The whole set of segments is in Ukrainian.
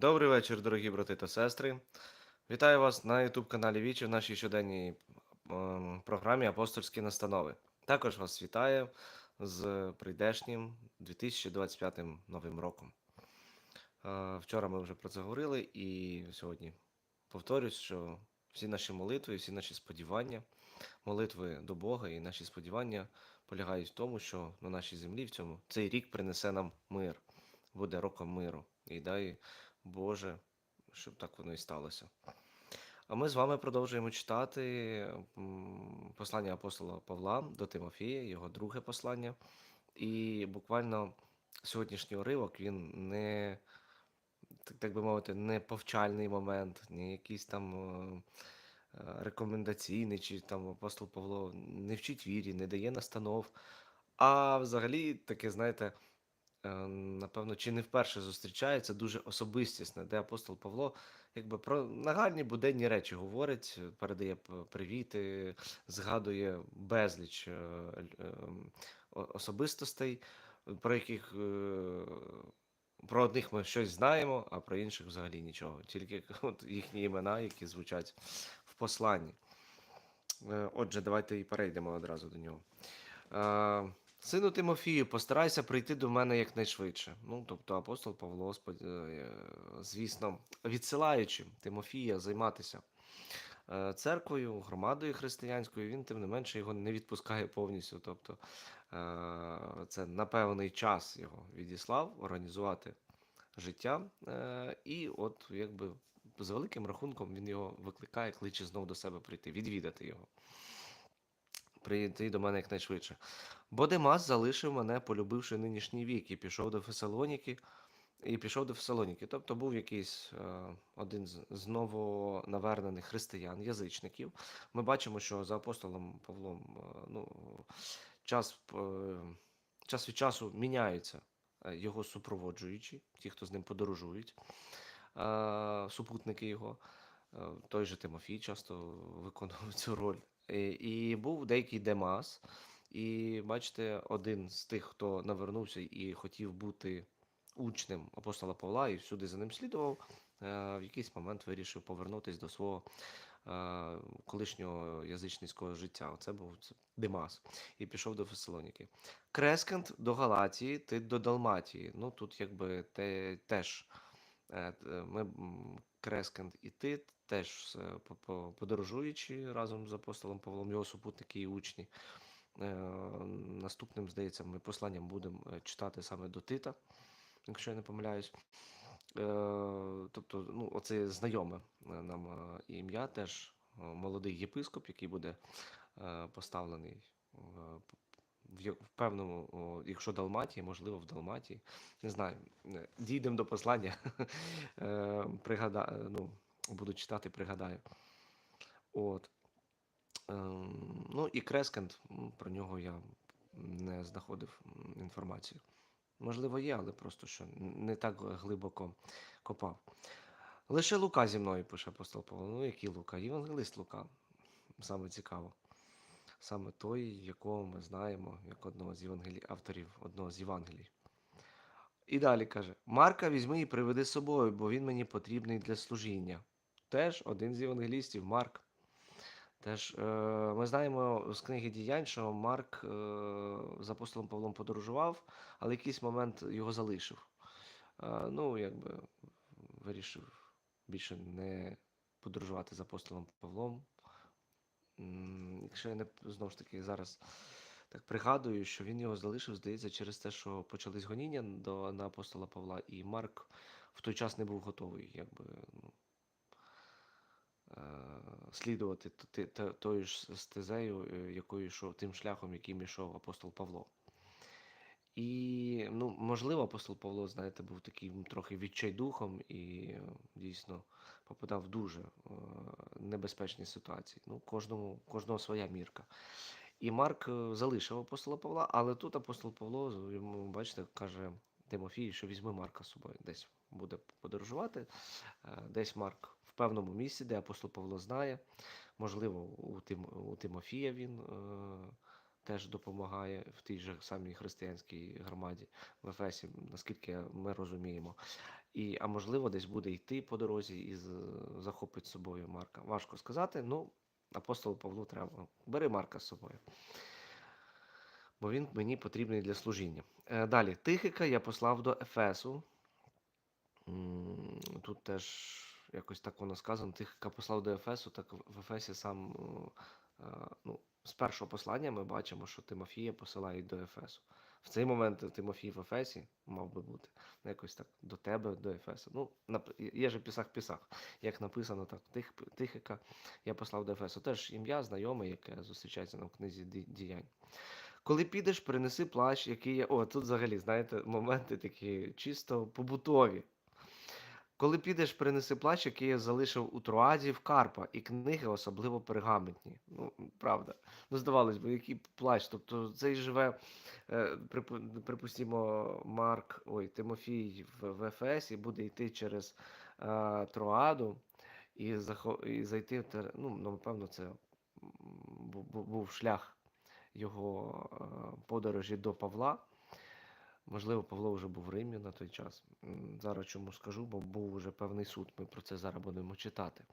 Добрий вечір, дорогі брати та сестри. Вітаю вас на YouTube каналі Вічі в нашій щоденній програмі Апостольські настанови. Також вас вітаю з прийдешнім 2025 новим роком. Вчора ми вже про це говорили, і сьогодні повторюсь, що всі наші молитви, всі наші сподівання, молитви до Бога і наші сподівання полягають в тому, що на нашій землі в цьому цей рік принесе нам мир, буде роком миру. І дай Боже, щоб так воно і сталося. А ми з вами продовжуємо читати послання апостола Павла до Тимофія, його друге послання. І буквально сьогоднішній уривок він не, так, би мовити, не повчальний момент, не якийсь там е, е, рекомендаційний, чи там апостол Павло не вчить вірі, не дає настанов. А взагалі таке, знаєте, напевно, чи не вперше зустрічається дуже особистісне, де апостол Павло якби про нагальні буденні речі говорить, е, передає привіти, згадує безліч е, о- особистостей, про яких е, про одних ми щось знаємо, а про інших взагалі нічого. Тільки от їхні імена, які звучать в посланні. Е, Отже, давайте і перейдемо одразу до нього. Сину Тимофію, постарайся прийти до мене якнайшвидше. Ну, тобто апостол Павло, е, звісно, відсилаючи Тимофія займатися е, церквою, громадою християнською, він тим не менше його не відпускає повністю. Тобто е, це на певний час його відіслав організувати життя. І от якби з великим рахунком він його викликає, кличе знов до себе прийти, відвідати його. Прийти до мене якнайшвидше. Бо Демас залишив мене, полюбивши нинішній вік, і пішов до Фесалоніки, і пішов до Фесалоніки. Тобто був якийсь е, один з, з новонавернених християн, язичників. Ми бачимо, що за апостолом Павлом е, ну, час, е, час від часу міняються е, його супроводжуючі, ті, хто з ним подорожують, е, супутники його. Е, Той же Тимофій часто виконував цю роль. І, і був деякий Демас. І бачите, один з тих, хто навернувся і хотів бути учнем апостола Павла і всюди за ним слідував, е, в якийсь момент вирішив повернутися до свого е, колишнього язичницького життя. Це був це Димас. І пішов до Фесалоніки. Крескент до Галатії, ти до Далматії. Ну тут якби те, теж е, ми Крескент і ти теж по- по- подорожуючи разом з апостолом Павлом, його супутники і учні. Е, Наступним, здається, ми посланням будемо е, читати саме до Тита, якщо я не помиляюсь. Е, Тобто, ну, оце знайоме нам ім'я, теж молодий єпископ, який буде поставлений в певному, о, якщо Далматії, можливо, в Далматії. Не знаю. Е, Дійдемо до послання. Е, Пригада... Ну, буду читати, пригадаю. От. Ем, Ну і Крескент, про нього я не знаходив інформацію. Можливо, є, але просто що не так глибоко копав. Лише Лука зі мною пише апостол Павло. Ну, який Лука? Євангелист Лука. Саме цікаво. Саме той, якого ми знаємо, як одного з євангелій, авторів одного з Євангелій. І далі каже: Марка візьми і приведи з собою, бо він мені потрібний для служіння. Теж один з євангелістів, Марк. Теж е, ми знаємо з книги діянь, що Марк е, з апостолом Павлом подорожував, але якийсь момент його залишив. Е, ну, якби вирішив більше не подорожувати з апостолом Павлом. Якщо я не знову ж таки зараз так пригадую, що він його залишив, здається, через те, що почались гоніння до, на апостола Павла, і Марк в той час не був готовий, якби. Ну, е, слідувати тою ж стезею, е, якою йшов тим шляхом, яким йшов апостол Павло. І, ну, можливо, апостол Павло, знаєте, був таким трохи відчайдухом і е, дійсно попадав в дуже е, небезпечні ситуації. Ну, кожному, кожного своя мірка. І Марк е, залишив апостола Павла, але тут апостол Павло йому, бачите, каже Тимофію, що візьми Марка з собою. Десь буде подорожувати, е, десь Марк в певному місці, де апостол Павло знає. Можливо, у, Тим, у Тимофія він е, теж допомагає в тій же самій християнській громаді в Ефесі, наскільки ми розуміємо. І, а можливо, десь буде йти по дорозі і захопить собою Марка. Важко сказати. Ну, апостолу Павлу треба. Бери Марка з собою. Бо він мені потрібний для служіння. Е, Далі, Тихика я послав до Ефесу. Тут теж якось так воно сказано. Тихика послав до Ефесу, так в в Ефесі сам е, е, ну, з першого послання ми бачимо, що Тимофія посилають до Ефесу. В цей момент Тимофій в Ефесі мав би бути ну, якось так до тебе, до Ефесу. Ну, є же пісах пісах. Як написано так, Тих, Тихика я послав до Ефесу. Теж ім'я знайоме, яке зустрічається нам в книзі діянь. Коли підеш, принеси плащ, який є. О, тут взагалі, знаєте, моменти такі чисто побутові. Коли підеш, принеси плащ, який я залишив у Троаді в Карпа, і книги, особливо пергаментні. Ну, правда. Ну, здавалось би, який плащ. Тобто цей живе, е, припустімо, Марк, ой, Тимофій в, Ефесі буде йти через е, Троаду і, і зайти в тер- ну, ну, напевно, це був шлях його е, подорожі до Павла. Можливо, Павло вже був в Римі на той час. Зараз чому скажу, бо був уже певний суд. Ми про це зараз будемо читати.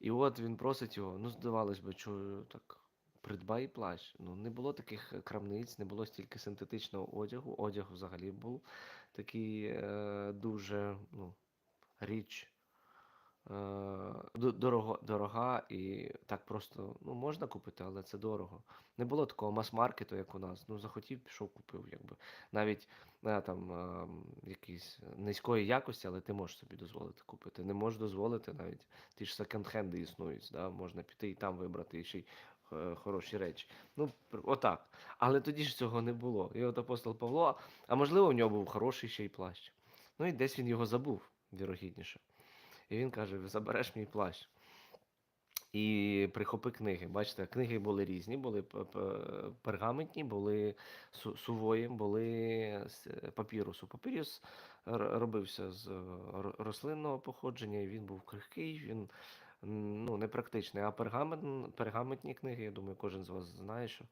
І от він просить його, ну, здавалось би, що так. Придбай плащ. Ну, не було таких крамниць, не було стільки синтетичного одягу. Одяг взагалі був такий е, дуже ну, річ е, дорого, дорога і так просто ну, можна купити, але це дорого. Не було такого мас-маркету, як у нас. Ну, захотів, пішов, купив. Якби. Навіть е, там е, якісь низької якості, але ти можеш собі дозволити купити. Не можеш дозволити навіть ті ж секонд-хенди існують. Да? Можна піти і там вибрати ще й е, хороші речі. Ну, отак. Але тоді ж цього не було. І от апостол Павло, а можливо, у нього був хороший ще й плащ. Ну і десь він його забув, вірогідніше. І він каже: забереш мій плащ. І прихопи книги. Бачите, книги були різні, були пергаментні, були сувої, були з папірусу. Папірус робився з рослинного походження, він був крихкий, він ну, непрактичний. А пергамент, пергаментні книги, я думаю, кожен з вас знає, що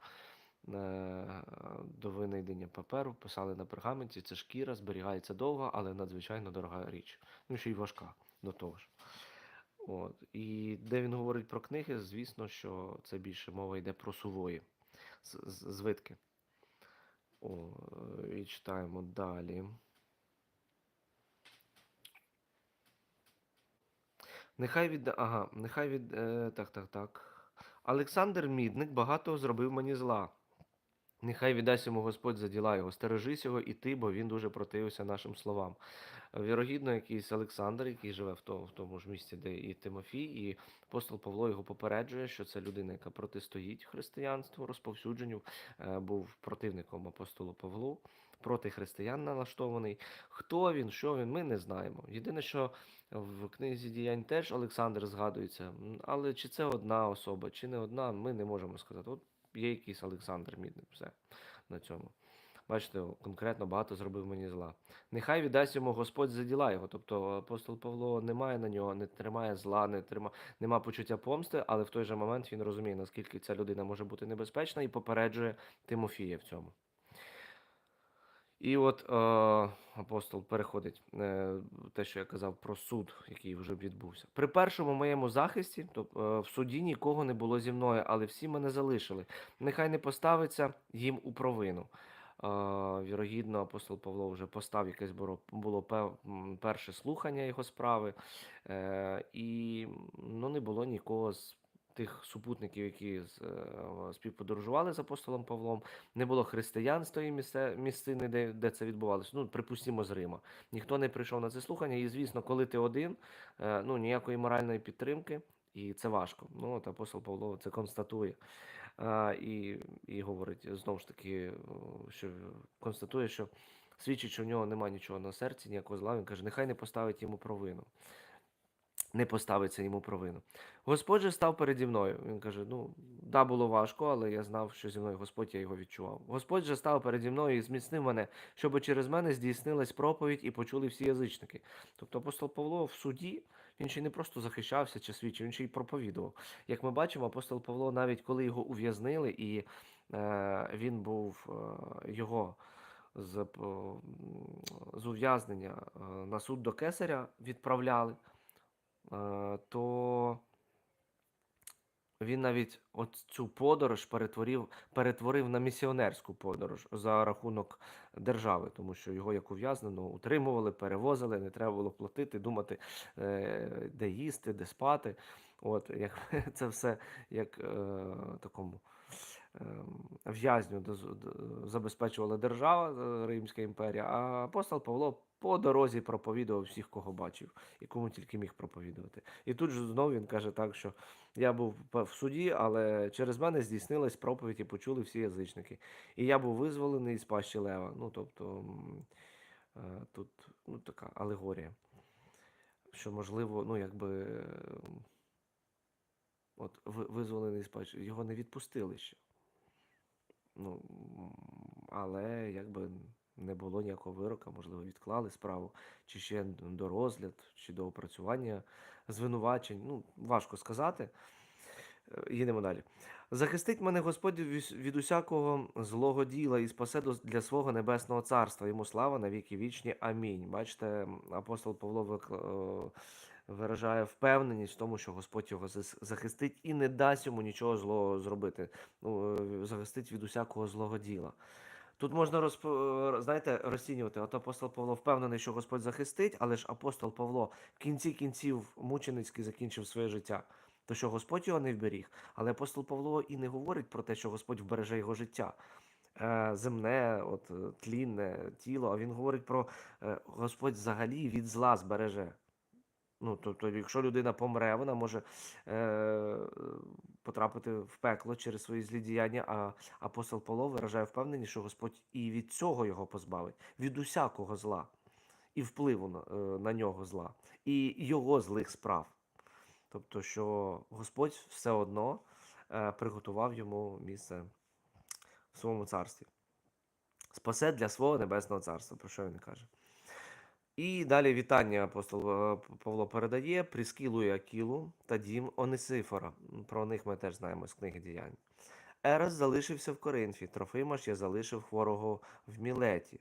е, до винайдення паперу писали на пергаменті. Це шкіра, зберігається довго, але надзвичайно дорога річ. Ну, ще й важка до того ж. От. І де він говорить про книги, звісно, що це більше мова йде про сувої звитки. О, і читаємо далі. Нехай від... Ага, нехай від. Е, так, так, так. Олександр Мідник багато зробив мені зла. Нехай віддасть йому Господь за діла його. Стережись його і ти, бо він дуже противився нашим словам. Вірогідно, якийсь Олександр, який живе в тому, в тому ж місці, де і Тимофій, і апостол Павло його попереджує, що це людина, яка протистоїть християнству, розповсюдженню, е, був противником апостолу Павлу, проти християн налаштований. Хто він, що він, ми не знаємо. Єдине, що в книзі діянь теж Олександр згадується, але чи це одна особа, чи не одна, ми не можемо сказати. От є якийсь Олександр Мідник, все на цьому. Бачите, конкретно багато зробив мені зла. Нехай віддасть йому Господь за діла його. Тобто апостол Павло не має на нього, не тримає зла, не трима, нема почуття помсти, але в той же момент він розуміє, наскільки ця людина може бути небезпечна, і попереджує Тимофія в цьому. І от е, апостол переходить е, те, що я казав про суд, який вже відбувся. При першому моєму захисті, то е, в суді нікого не було зі мною, але всі мене залишили. Нехай не поставиться їм у провину. Е, вірогідно, апостол Павло вже постав якесь було, було перше слухання його справи, е, і ну, не було нікого з тих супутників, які е, співподорожували з апостолом Павлом. Не було християн з тої місцини, де, де це відбувалося. Ну, припустимо, з Рима. Ніхто не прийшов на це слухання. І, звісно, коли ти один, е, ну ніякої моральної підтримки, і це важко. Ну, от апостол Павло це констатує. І, і говорить знову ж таки, що констатує, що свідчить, що в нього немає нічого на серці, ніякого зла. Він каже, нехай не поставить йому провину. Не поставиться йому провину. Господь же став переді мною. Він каже: Ну, да, було важко, але я знав, що зі мною Господь я його відчував. Господь же став переді мною і зміцнив мене, щоб через мене здійснилась проповідь і почули всі язичники. Тобто апостол Павло в суді він ще не просто захищався чи свідчив, він ще й проповідував. Як ми бачимо, апостол Павло, навіть коли його ув'язнили, і е, він був е, його з, ув'язнення е, на суд до кесаря відправляли, то він навіть цю подорож перетворив, перетворив на місіонерську подорож за рахунок держави, тому що його як ув'язнено утримували, перевозили, не треба було платити, думати, е, де їсти, де спати. От, як, це все як е, такому в'язню забезпечувала держава, е, Римська імперія, а апостол Павло по дорозі проповідував всіх, кого бачив, і кому тільки міг проповідувати. І тут же знову він каже так, що я був в суді, але через мене здійснилась проповідь і почули всі язичники. І я був визволений з пащі лева. Ну, тобто е, тут ну, така алегорія. Що можливо, ну якби от визволений з пащі, його не відпустили ще. Ну, але якби не було ніякого вирока, можливо, відклали справу, чи ще до розгляд, чи до опрацювання звинувачень. Ну, важко сказати. Е, Їдемо далі. Захистить мене Господь від усякого злого діла і спасе для свого небесного царства. Йому слава на віки вічні. Амінь. Бачите, апостол Павло е, виражає впевненість в тому, що Господь його захистить і не дасть йому нічого злого зробити. Ну, е, захистить від усякого злого діла. Тут можна розп... е, знаєте, розцінювати. От апостол Павло впевнений, що Господь захистить, але ж апостол Павло в кінці кінців мученицьки закінчив своє життя. То що Господь його не вберіг, але апостол Павло і не говорить про те, що Господь вбереже його життя. е, Земне, от, тлінне тіло, а він говорить про Господь взагалі від зла збереже. Ну, тобто, якщо людина помре, вона може е, потрапити в пекло через свої злі діяння, а апостол Павло виражає впевненість, що Господь і від цього його позбавить, від усякого зла, і впливу на, е, на нього зла, і його злих справ. Тобто, що Господь все одно е, приготував йому місце в своєму царстві. Спасе для свого небесного царства, про що він каже. І далі вітання апостол е, Павло передає Пріскілу і Акілу та дім Онисифора. Про них ми теж знаємо з книги діянь. Ерес залишився в Коринфі, Трофима ж я залишив хворого в Мілеті.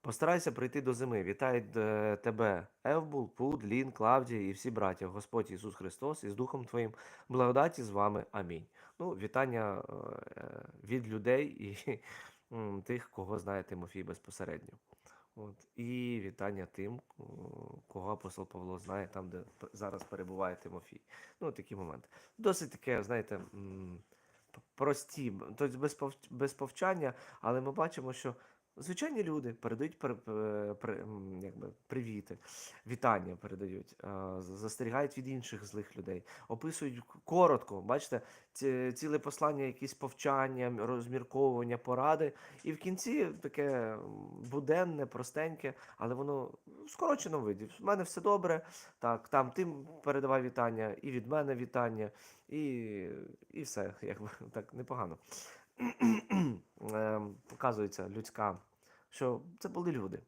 Постарайся прийти до зими. Вітають е, тебе, Евбул, Пуд, Лін, Клавдія і всі браття, Господь Ісус Христос і з Духом Твоїм. Благодаті з вами. Амінь. Ну, вітання е, від людей і тих, кого знає Тимофій безпосередньо. От. І вітання тим, кого апостол Павло знає, там, де зараз перебуває Тимофій. Ну, такі моменти. Досить таке, знаєте, прості, тобто без повчання, але ми бачимо, що звичайні люди передають пер, пер- пер- якби, привіти, вітання передають, застерігають від інших злих людей, описують коротко, бачите, ці, ціле послання, якісь повчання, розмірковування, поради. І в кінці таке буденне, простеньке, але воно в скороченому виді. В мене все добре. Так, там тим передавай вітання, і від мене вітання, і, і все, якби так непогано. Ем, Показується людська, що це були люди.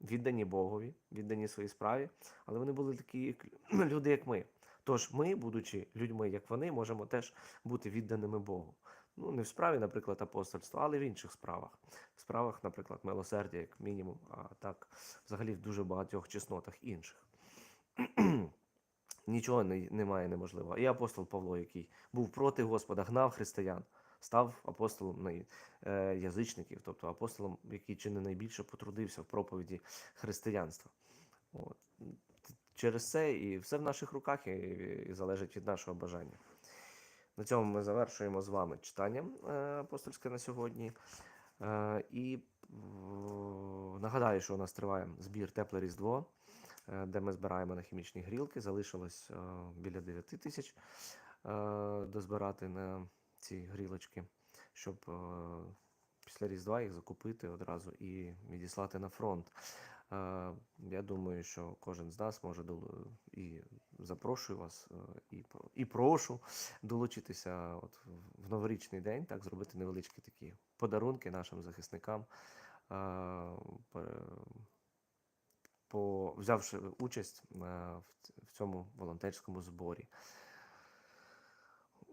Віддані Богові, віддані своїй справі, але вони були такі як люди, як ми. Тож ми, будучи людьми, як вони, можемо теж бути відданими Богу. Ну, не в справі, наприклад, апостольства, але в інших справах. В справах, наприклад, милосердя, як мінімум, а так, взагалі в дуже багатьох чеснотах інших. Нічого не, немає неможливого. І апостол Павло, який був проти Господа, гнав християн, став апостолом е, язичників, тобто апостолом, який чи не найбільше потрудився в проповіді християнства. От. Через це і все в наших руках і, і залежить від нашого бажання. На цьому ми завершуємо з вами читання е, апостольське на сьогодні. Е, і нагадаю, що у нас триває збір Тепле Різдво, де ми збираємо на хімічні грілки. Залишилось біля 9 тисяч дозбирати на ці грілочки, щоб е, після Різдва їх закупити одразу і відіслати на фронт. Е, Я думаю, що кожен з нас може і запрошую вас, е, і, і прошу долучитися от в новорічний день, так, зробити невеличкі такі подарунки нашим захисникам, по, взявши участь в цьому волонтерському зборі.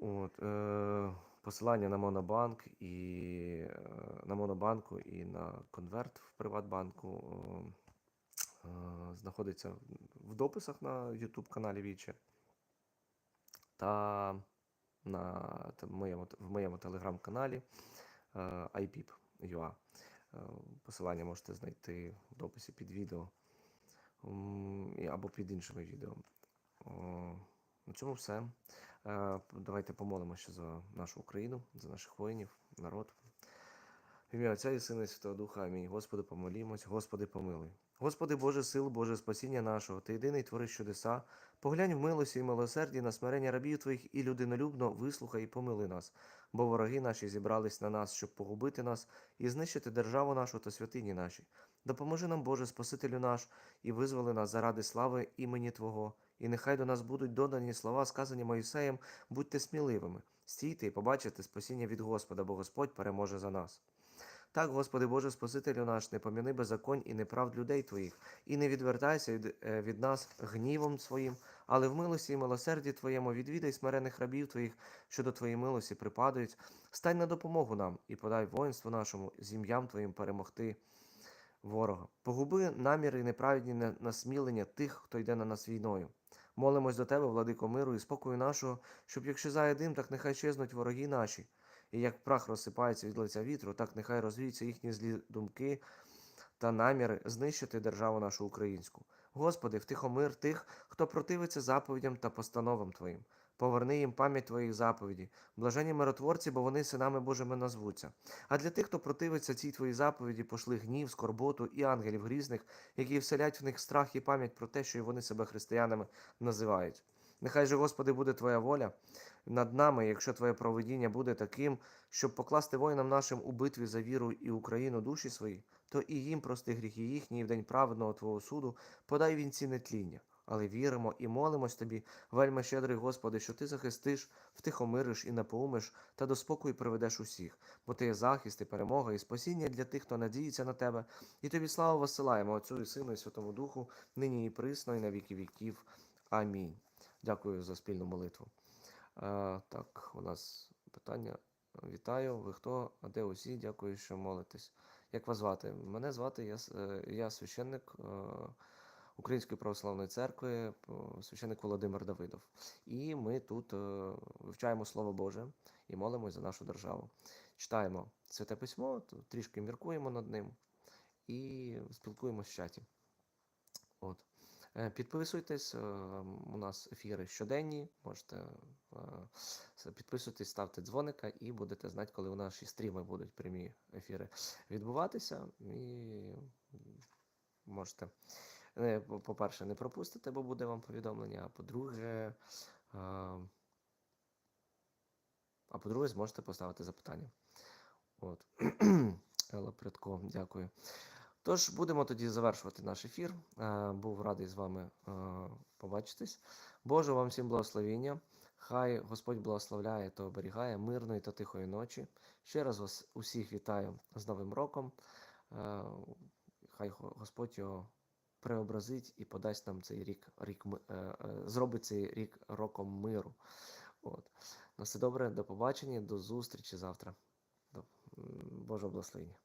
От, е, посилання на Монобанк і е, на Монобанку і на конверт в Приватбанку о, е, знаходиться в дописах на YouTube каналі Віче та на те- моєму, в моєму телеграм-каналі е, IPIP.ua. Е, Посилання можете знайти в дописі під відео або під іншими відео. О, На цьому все. Е, Давайте помолимося за нашу Україну, за наших воїнів, народ. В ім'я Отця і Сина і Святого Духа. Амінь. Господи, помолімось, Господи, помилуй. Господи, Боже сил, Боже спасіння нашого, Ти єдиний твориш чудеса. Поглянь в милості і милосерді на смирення рабів Твоїх і людинолюбно вислухай і помили нас, бо вороги наші зібрались на нас, щоб погубити нас і знищити державу нашу та святині наші. Допоможи нам, Боже, Спасителю наш, і визволи нас заради слави імені Твого. І нехай до нас будуть додані слова, сказані Моїсеєм, будьте сміливими, стійте і побачите спасіння від Господа, бо Господь переможе за нас. Так, Господи Боже, Спасителю наш, не поміни беззаконь і неправд людей Твоїх, і не відвертайся від, е, від нас гнівом своїм, але в милості і милосерді Твоєму відвідай смирених рабів Твоїх, що до Твоєї милості припадають. Стань на допомогу нам і подай воїнству нашому з ім'ям Твоїм перемогти ворога. Погуби наміри і неправедні насмілення тих, хто йде на нас війною. Молимось до Тебе, владико миру і спокою нашого, щоб як щезає дим, так нехай щезнуть вороги наші. І як прах розсипається від лиця вітру, так нехай розвіються їхні злі думки та наміри знищити державу нашу українську. Господи, втихомир тих, хто противиться заповідям та постановам Твоїм. Поверни їм пам'ять Твоїх заповідей. Блажені миротворці, бо вони синами Божими назвуться. А для тих, хто противиться цій Твоїй заповіді, пошли гнів, скорботу і ангелів грізних, які вселять в них страх і пам'ять про те, що вони себе християнами називають. Нехай же, Господи, буде Твоя воля над нами, якщо Твоє проведіння буде таким, щоб покласти воїнам нашим у битві за віру і Україну душі свої, то і їм прости гріхи їхні, і в день праведного Твого суду подай вінці нетління. Але віримо і молимось тобі, вельми щедрий Господи, що ти захистиш, втихомириш і напоумиш, та до спокою приведеш усіх, бо ти є захист і перемога, і спасіння для тих, хто надіється на тебе. І тобі славу висилаємо Отцю і Сину, і Святому Духу, нині і присно, і на віки віків. Амінь. Дякую за спільну молитву. Е, так, у нас питання. Вітаю, ви хто? А де усі? Дякую, що молитесь. Як вас звати? Мене звати, я, е, я священник е, Української православної церкви, священник Володимир Давидов. І ми тут е, вивчаємо Слово Боже і молимось за нашу державу. Читаємо Святе Письмо, трішки міркуємо над ним і спілкуємось в чаті. От. Е, Підписуйтесь, е, у нас ефіри щоденні. Можете підписуйтесь, ставте дзвоника і будете знати, коли у наші стріми будуть прямі ефіри відбуватися. І можете, по-перше, не пропустите, бо буде вам повідомлення. А по-друге, е, а по-друге, зможете поставити запитання. От. Елла Прядко, дякую. Тож будемо тоді завершувати наш ефір. Е, Був радий з вами е, побачитись. Боже вам всім благословіння. Хай Господь благословляє та оберігає мирної та тихої ночі. Ще раз вас усіх вітаю з Новим роком. Е, Хай Господь його преобразить і подасть нам цей рік, рік е, е, зробить цей рік роком миру. От. На все добре, до побачення, до зустрічі завтра. До, Боже благословення.